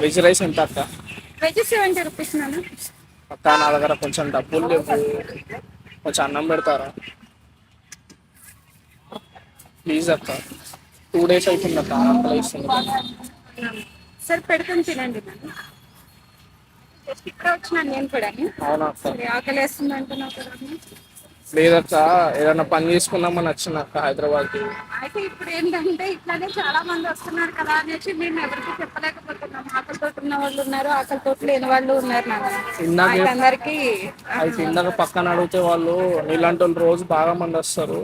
Veg rice ఎంత అక్క? Veg seventy rupees నాన్న అక్క నా దగ్గర కొంచెం డబ్బులు లేవు. కొంచెం అన్నం పెడతారా? ప్లీజ్ అక్క టూ డేస్ అవుతుంది అక్క ఆకలి వేస్తుంది సరే పెడతాను తినండి ఇప్పుడే వచ్చినాను నేను కూడా అవునా ఆకలి వేస్తుంది అంటున్నావు కదా లేదక్క ఏదైనా పని చేసుకుందామని వచ్చిన అక్క హైదరాబాద్కి. అయితే ఇప్పుడు ఏంటంటే ఇట్లానే చాలా మంది వస్తున్నారు కదా అనేసి మేము ఎవరికి చెప్పలేకపోతున్నాం. ఆకలితో ఉన్న వాళ్ళు ఉన్నారు ఆకలితో లేని వాళ్ళు ఉన్నారు అందరికి అయితే ఇందాక పక్కన అడిగితే వాళ్ళు నీలాంటి వాళ్ళు రోజు బాగా మంది వస్తారు.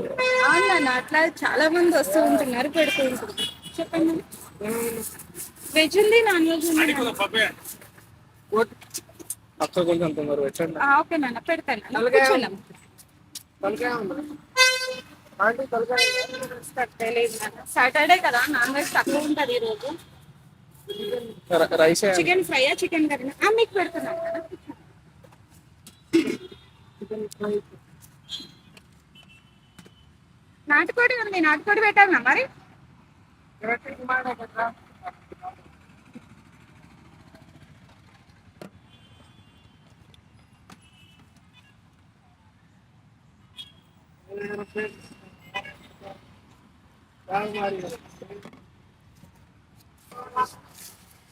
అవునా అట్లా చాలా మంది వస్తూ ఉంటున్నారు పెడుతూ ఉంటున్నారు. చెప్పండి. వెజ్ ఉంది నాన్ వెజ్ ఉంది. అక్క కొంచెం తొందర పెట్టండి. ఆ, ఓకే నాన్న పెడతాను సాటర్డే కదా నాన్ వెజ్ తక్కువ ఉంటుంది ఈ రోజు ర- rice chicken fry chicken curry మీకు పెడుతున్నాను కదా. నాటుకోడి ఉంది నాటుకోడి పెట్టాలనా మరి?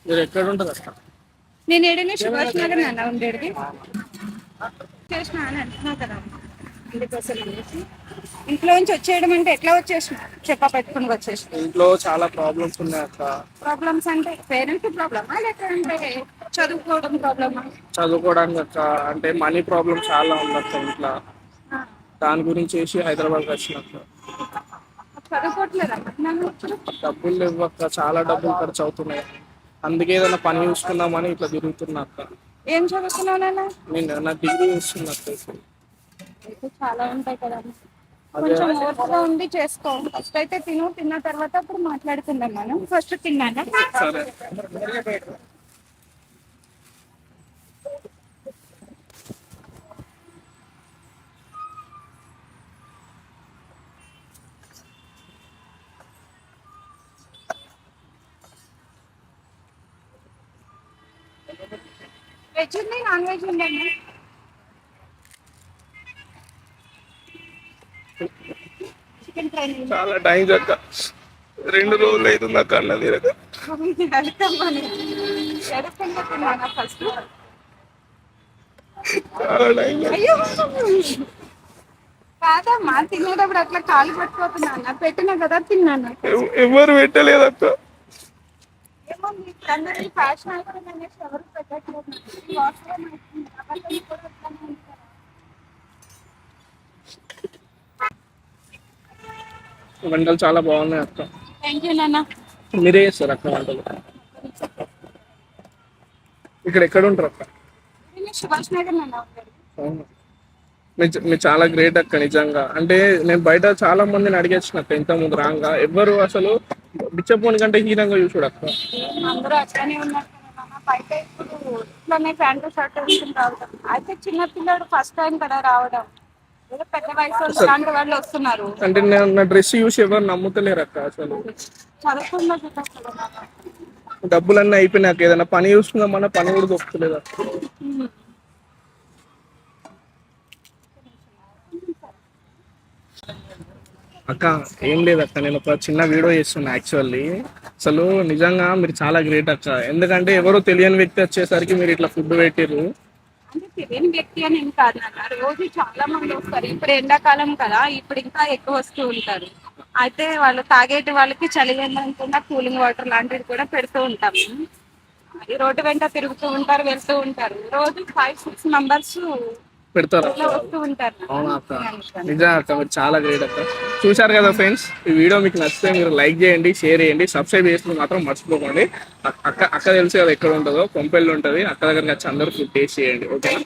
మీరు ఎక్కడ ఉంటుంది అక్క? నేను ఏడైనా సుభాష్ నగర్ నాన్న ఉండేది. చేసిన అని అంటున్నావు కదా. అందుకోసం అనేసి. ఇంట్లో నుంచి వచ్చేయడం అంటే ఎట్లా వచ్చేసిన? చెప్ప పెట్టుకుని వచ్చేసిన. ఇంట్లో చాలా ప్రాబ్లమ్స్ ఉన్నాయి అక్క. ప్రాబ్లమ్స్ అంటే పేరెంట్స్ ప్రాబ్లమా లేకపోతే చదువుకోవడం ప్రాబ్లమా చదువుకోవడానికి అక్క అంటే మనీ ప్రాబ్లం చాలా ఉంది అక్క ఇంట్లో. దాని గురించి వేసి హైదరాబాద్కి వచ్చిన అక్క చదువుకోవట్లేదా నన్ను డబ్బులు లేవు అక్క చాలా డబ్బులు ఖర్చు అవుతున్నాయి. అందుకే ఏదైనా పని చూసుకుందామని ఇట్లా తిరుగుతున్నా అక్క. ఏం చదువుకున్నావు నాన్న? నేను నా డిగ్రీ చేస్తున్నా చాలా ఉంటాయి కదా. కొంచెం ఓర్పుగా ఉండి చేసుకో. ఫస్ట్ అయితే తిను తిన్న తర్వాత అప్పుడు మాట్లాడుకుందాం మనం. ఫస్ట్ తిన్నాను? వెజ్ ఉంది నాన్ వెజ్ ఉందండి చికెన్ ఫ్రై చాలా టైం అక్క. రెండు రోజులు అవుతుంది అక్క అన్న తిన్నానా ఫస్ట్ చాలా టైం అయ్యో. కాదమ్మా తినేటప్పుడు అట్లా కాలు పట్టుకోతున్నా అన్న పెట్టినా కదా తిన్నాను. ఎవ- ఎవరు పెట్టలేదు అక్క. ఏమో మీకు అందరికీ ఫ్యాషన్ అయిపోయింది అనేసి ఎవరు పెట్టట్లేదు. వాస్తవం అవుతుంది. అబద్ధం కూడా అట్లానే ఉంటారు. వంటలు చాలా బాగున్నాయి అక్క. థ్యాంక్ యూ నాన్న. మీరే చేస్తారు అక్క వంటలు. ఇక్కడ ఎక్కడ ఉంటారు అక్క? సుభాష్ నగర్. మీరు చాలా గ్రేట్ అక్క నిజంగా. అంటే నేను బయట చాలా మందిని అడిగేసిన అక్క ఇంత ముందు రాంగా. ఎవ్వరు అసలు బిచ్చపోని కంటే హీనంగా చూసుడు అక్క. అందరూ అట్లానే ఉన్నారు. బయట ఇప్పుడు ఇట్లానే ప్యాంటు షర్ట్ వేసుకుని రావడం. అయితే చిన్న పిల్లాడు ఫస్ట్ టైం కదా రావడం. పెద్ద వయసు వాళ్ళు వస్తున్నారు. అంటే నా డ్రెస్ చూసి ఎవరు నమ్ముతలేరు అక్క అసలు. చదువుకున్న. డబ్బులన్నీ అయిపోయినాక ఏదైనా పని చూసుకుందామన్నా పని కూడా దొరుకుతలేదు అక్క ఏం లేదు అక్క నేను ఒక చిన్న వీడియో చేస్తున్నా యాక్చువల్లీ అసలు నిజంగా మీరు చాలా గ్రేట్ అక్క. ఎందుకంటే ఎవరో తెలియని వ్యక్తి వచ్చేసరికి మీరు ఇట్లా ఫుడ్ పెట్టిర్రు. అంటే తెలియని వ్యక్తి అని ఏం కాదు నాన్న. రోజు చాలా మంది వస్తారు. ఇప్పుడు ఎండాకాలం కదా ఇప్పుడు ఇంకా ఎక్కువ వస్తూ ఉంటారు. అయితే వాళ్ళు తాగేటి వాళ్ళకి చలి అనుకున్న కూలింగ్ వాటర్ లాంటివి కూడా పెడుతూ ఉంటాము ఈ రోడ్డు వెంట తిరుగుతూ ఉంటారు వెళ్తూ ఉంటారు. రోజు ఫైవ్ సిక్స్ మెంబర్స్ పెడతారు? అవునా అక్క? నిజంగా అక్క మీరు చాలా గ్రేట్ అక్క. చూశారు కదా ఫ్రెండ్స్ ఈ వీడియో మీకు నచ్చితే మీరు లైక్ చేయండి షేర్ చేయండి సబ్స్క్రైబ్ చేసుకుని మాత్రం మర్చిపోకండి. అక్క అక్క తెలుసు కదా ఎక్కడ ఉంటుందో కొంపెల్లి ఉంటుంది. అక్క దగ్గరికి వచ్చి అందరూ ఫుడ్ టేస్ట్ చేయండి ఓకేనా?